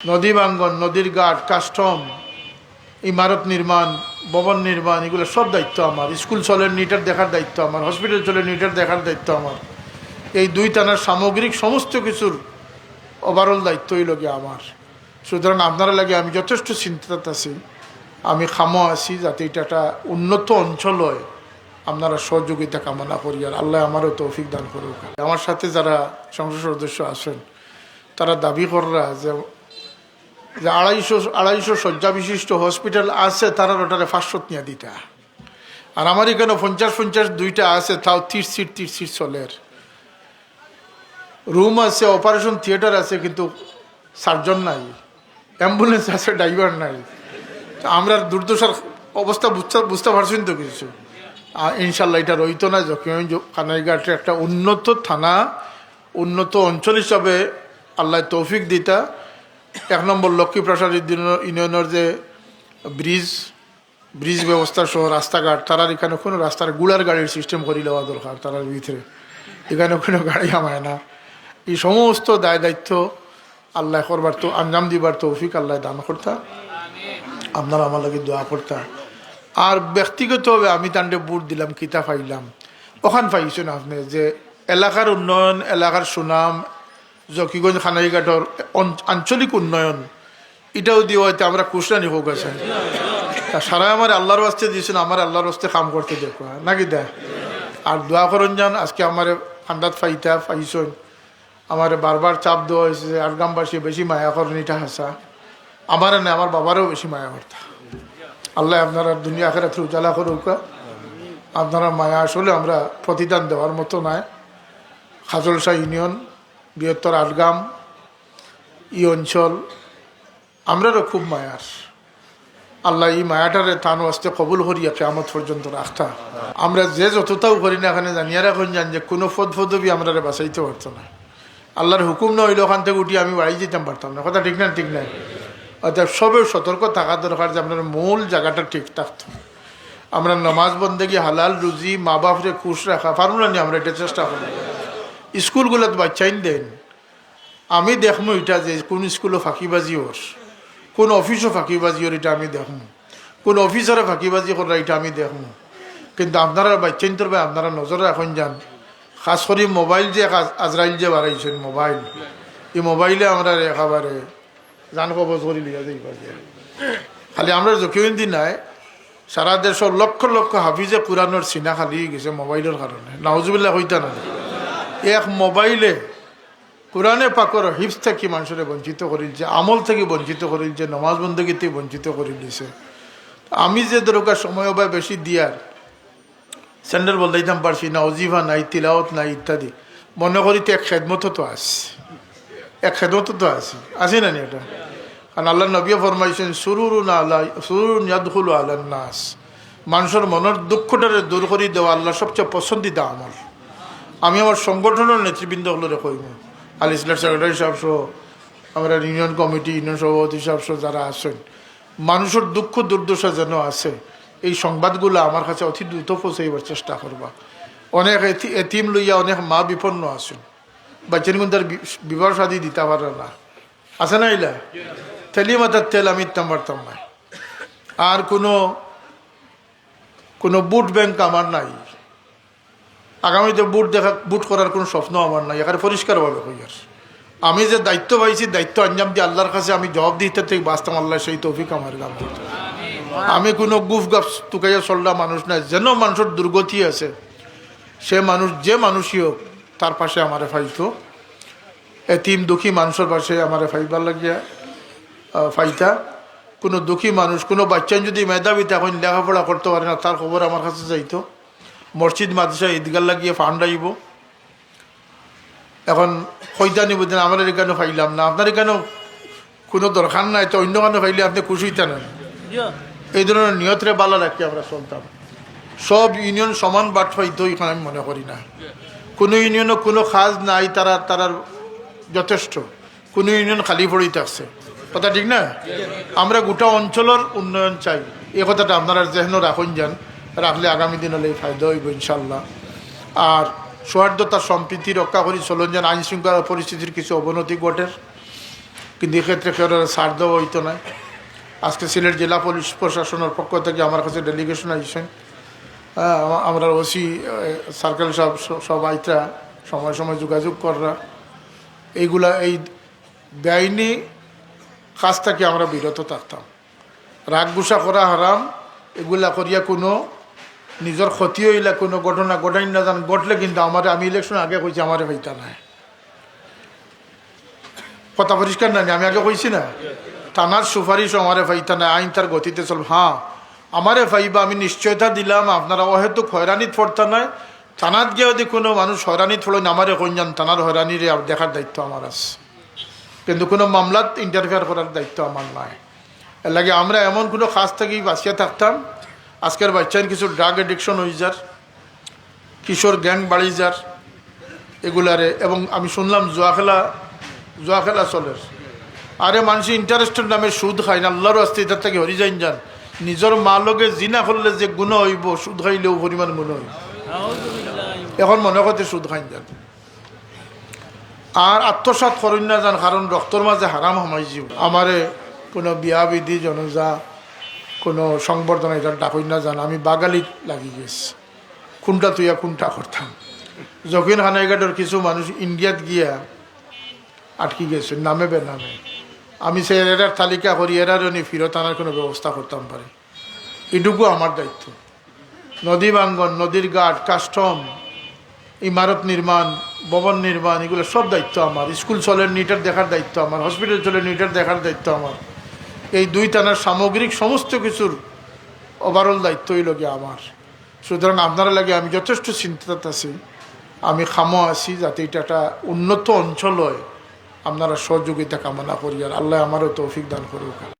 নদী বাঙ্গন নদীর ঘাট কাস্টম ইমারত নির্মাণ, ভবন নির্মাণ, এগুলো সব দায়িত্ব আমার। স্কুল চলে নিটার দেখার দায়িত্ব আমার, হসপিটাল চলে নিটার দেখার দায়িত্ব আমার। এই দুই টানার সামগ্রিক সমস্ত কিছুর ওভারঅল দায়িত্ব দায়িত্বই লাগে আমার। সুতরাং আপনারা লাগে আমি যথেষ্ট চিন্তাত আছি। আমি খামো আছি যাতে এটা একটা উন্নত অঞ্চল হয়। আপনারা সহযোগিতা কামনা করি আর আল্লাহ আমারও তৌফিক দান করুক। আমার সাথে যারা সংসদ সদস্য আছেন, তারা দাবি কররা যে যে আড়াইশো আড়াইশো শয্যা বিশিষ্ট হসপিটাল আছে, তারা ওটারে পাঁচশো নিয়ে দিতা। আর আমার এখানে পঞ্চাশ পঞ্চাশ দুইটা আছে, তাও তির সিট তির সিট চলের। রুম আছে, অপারেশন থিয়েটার আছে, কিন্তু সার্জন নাই। অ্যাম্বুলেন্স আছে, ড্রাইভার নাই। আমরা দুর্দশার অবস্থা বুঝতে বুঝতে পারছেন তো কিছু। ইনশাল্লাহ এটা রইতো না, যখন কানাইঘাটের একটা উন্নত থানা, উন্নত অঞ্চল হিসাবে আল্লাহ তৌফিক দিতা। এক নম্বর লক্ষ্মীপ্রসাদ ইউনিয়ন- ইউনিয়নের যে ব্রিজ ব্রিজ ব্যবস্থা সহ রাস্তাঘাট, তারার এখানে কোনো রাস্তার গুড়ার গাড়ির সিস্টেম করে দেওয়া দরকার তারার ভিতরে। এখানে কোনো গাড়ি আমায় না। এই সমস্ত দায় দায়িত্ব আল্লাহ করবার তো আঞ্জাম দিবার তৌফিক আল্লাহ দান করতা। আপনারা আমার লাগে দোয়া করতা। আর ব্যক্তিগতভাবে আমি তান্ডে বুট দিলাম কিতা পাইলাম ওখান পাইছেন আপনি যে এলাকার উন্নয়ন, এলাকার সুনাম জকিগঞ্জ খানাইঘাটর আঞ্চলিক উন্নয়ন, এটাও দিয়ে হয়তো আমরা কুশরানি হোক আছে সারা আমার আল্লাহর বাস্তে দিয়েছেন, আমার আল্লাহর বাস্তে কাম করতে দেখো নাকি দে? আর দোয়া করুন যান আজকে আমার ফান্দাত ফাইতা পাইছেন আমার বারবার চাপ দেওয়া হয়েছে যে আটগামবাসী বেশি মায়া করেন, এটা হাসা। আমার না, আমার বাবারও বেশি মায়া করতা। আল্লাহ আপনারা দুনিয়া আখেরাত উজালা করুক। আপনারা মায়া আসলে আমরা প্রতিদান দেওয়ার মতো নয় খাজলশাহ ইউনিয়ন বৃহত্তর আটগাম, ই অঞ্চল, আমরারও খুব মায়ার। আল্লাহ এই মায়াটারে তান আসতে কবুল করিয়া কেমত পর্যন্ত রাখতা। আমরা যে যতটাও করি না এখানে জানিয়ে রাখুন জান যে কোনো পদ পদবি আমরা বাঁচাইতে পারতো না। আল্লাহর হুকুম না হইলে ওখান থেকে উঠি আমি বাড়ি যেতাম পারতাম না। কথা ঠিক না, ঠিক নাই। অর্থাৎ সবের সতর্ক থাকা দরকার যে আপনার মূল জায়গাটা ঠিক থাকতো। আমরা নামাজ বন্দেগি, হালাল রুজি মা বাপরে খুশ রাখা পারব না আমরা এটা চেষ্টা করি। স্কুলগুলোতে বাচ্চাইন দেন। আমি দেখমু এটা যে কোন স্কুলও ফাঁকিবাজি ওর, কোন অফিসও ফাঁকিবাজি ওর, এটা আমি দেখমু। কোন অফিসারে ফাঁকিবাজি করা এটা আমি দেখমু। কিন্তু আপনারা বাচ্চাইন তরবে আপনারা নজর রাখুন যান। খাস করে মোবাইল যে আজ- আজরাইল যে বাড়াইছেন মোবাইল, এই মোবাইলে আমরা একেবারে জান কবজ করে লিয়া খালি আমরা যখন দিন নাই, সারা দেশের লক্ষ লক্ষ হাফিজে কোরআনের চিনা খালি গেছে মোবাইলের কারণে নাউজুবিল্লা হইতা না এক মোবাইলে কোরআনে পাকর হিপস থেকে মানুষের বঞ্চিত করিল, যে আমল থেকে বঞ্চিত করিল, যে নমাজ বন্দগীতে বঞ্চিত করে দিছে। আমি যে দরকার সময় বা বেশি দিয়ার স্যান্ডেল বলতাম পারছি না, অজিফা নাই তিলাওত নাই ইত্যাদি। মনে করি তো এক খেদমত তো আছে। এক খেদমত তো আছে। আছে না নি এটা? কারণ আল্লাহ নবী ফরমাইছেন, সুরুরুন আল্লাহ সুরুন ইয়াদুল আল্লাহ নাস। মানুষের মনের দুঃখটারে দূর করে দেওয়া আল্লাহ সবচেয়ে পছন্দিতা আমার আমি আমার সংগঠনের নেতৃবৃন্দ হলো কইব আল ইসলাম সেক্রেটারি সাহেব সহ, আমরা ইউনিয়ন কমিটি, ইউনিয়ন সভাপতি সাহেব সহ যারা আছেন, মানুষের দুঃখ দুর্দশা যেন আছে, এই সংবাদগুলো আমার কাছে অতি দ্রুত পৌঁছাইবার চেষ্টা করবা। অনেক এতি- এতিম লইয়া অনেক মা বিপন্ন আছেন। বাচ্চান কিন্তু তার বিবাহ সাদী দিতে পারে না। আছে না ইলা তেলি মাথার তেল আমি পারতাম না। আর কোনো কোনো বুট ব্যাংক আমার নাই। আগামীতে বুট দেখা বুট করার কোনো স্বপ্ন আমার নাই। এখানে পরিষ্কারভাবে হইয়ার আমি যে দায়িত্ব পাইছি দায়িত্ব আঞ্জাম দিয়ে আল্লাহর কাছে আমি জবাব দিতে থেকে বাঁচতাম আল্লাহ সেই তৌফিক আমার গাম আমি কোনো গুফ গাফ তুকাইয়া চললা মানুষ নাই। যেন মানুষের দুর্গতি আছে সে মানুষ যে মানুষই হোক তার পাশে আমারে ফাইতো। এতিম দুঃখী মানুষের পাশে আমারে ফাইবার লাগিয়া ফাইতা। কোনো দুঃখী মানুষ কোনো বাচ্চা যদি মেধাবী তখন লেখাপড়া করতে পারে না তার খবর আমার কাছে যাইতো। মসজিদ মাদ্রাসা ঈদগার লাগিয়ে ফান্ড আইব। এখন হইতা নিব দিন আমার এখানে ফাইলাম না। আপনার এখানেও কোনো দরকার নাই তো অন্য কানে ফাইলে আপনি খুশি হইতা এই ধরনের নিয়তরে বালা রাখি আমরা চলতাম। সব ইউনিয়ন সমান বাট পাইতো এখানে আমি মনে করি না। কোনো ইউনিয়নও কোনো কাজ নাই তারা তারার যথেষ্ট। কোনো ইউনিয়ন খালি পড়েই থাকছে কথা ঠিক না? আমরা গোটা অঞ্চলের উন্নয়ন চাই। এই কথাটা আপনারা যেহেন রাখুন যান। রাখলে আগামী দিন হলে ফায়দা হইব ইনশাল্লাহ আর সৌহার্দ্যতা, সম্প্রীতি রক্ষা করি, চলন যান আইন শৃঙ্খলা পরিস্থিতির কিছু অবনতি ঘটে। কিন্তু এক্ষেত্রে কেউ ছাড় দেওয়া হইতো না। আজকে সিলেট জেলা পুলিশ প্রশাসনের পক্ষ থেকে আমার কাছে ডেলিগেশন আইসেন। আমরা ওসি সার্কেল সব সব- সব আইতা, সময় সময় যোগাযোগ করা। এইগুলা, এই বেআইনি কাজ থেকে আমরা বিরত থাকতাম। রাগ গুসা করা হারাম, এগুলা করিয়া কোনো নিজের ক্ষতি হইলে কোনো ঘটনা ঘটাই না জান, ঘটলে কিন্তু আমার, আমি ইলেকশন আগে কইছি, আমার হইতা নাই। কথা পরিষ্কার না আমি আগে কইছি না? থানার সুপারিশ আমারে ফাইতা নাই, আইন তার গতিতে চল হ্যাঁ আমারে ফাইবা আমি নিশ্চয়তা দিলাম, আপনারা অহেতুক হয়রানিত পড়তা নাই। থানাত গিয়ে যদি কোনো মানুষ হয়রানিত পড়েন আমারে কইন থানার হয়রানিরে দেখার দায়িত্ব আমার আছে। কিন্তু কোনো মামলাত ইন্টারফেয়ার করার দায়িত্ব আমার নাই। লাগে আমরা এমন কোনো কাজ থেকেই বাঁচিয়ে থাকতাম আজকের বাচ্চার কিছু ড্রাগ এডিকশন হয়ে যার, কিশোর গ্যাং বাড়ি যার, এগুলারে। এবং আমি শুনলাম জুয়া খেলা জুয়া খেলা চলে। আরে মানুষ ইন্টারেস্টের নামে সুদ খায় না, আল্লাহর আসতে এটার থেকে হরি যাইন যান। নিজের মা লগে জিনা করলে যে গুণ হইব, সুদ খাইলেও পরিমাণ গুণ হইব। এখন মনে করতে সুদ খাইন যান। আর আত্মসাত করেন না যান, কারণ রক্তর মাঝে হারাম সমাইছি আমারে কোনো বিয়া বিধি জনজা কোনো সংবর্ধনা এটা ডাকই না যান আমি বাগালি লাগি গেছি। কোনটা তুইয়া কোনটা করতাম। যখন হানাইঘাটের কিছু মানুষ ইন্ডিয়াত গিয়া আটকি গেছে, নামে বে নামে। আমি সে এরার তালিকা করি এরার নি ফিরত আনার কোনো ব্যবস্থা করতাম পারি। এটুকু আমার দায়িত্ব। নদী বাঙ্গন নদীর ঘাট, কাস্টম, ইমারত নির্মাণ, ভবন নির্মাণ, এগুলো সব দায়িত্ব আমার। স্কুল চলে, নিটার দেখার দায়িত্ব আমার। হসপিটাল চলে, নিটার দেখার দায়িত্ব আমার। এই দুই টানার সামগ্রিক সমস্ত কিছুর ওভারঅল দায়িত্বই লাগে আমার। সুতরাং আপনারা লাগে আমি যথেষ্ট চিন্তাত আছি। আমি খামো আছি যাতে এটা একটা উন্নত অঞ্চল হয়। আপনারা সহযোগিতা কামনা করি আর আল্লাহ আমারও তৌফিক দান করুক।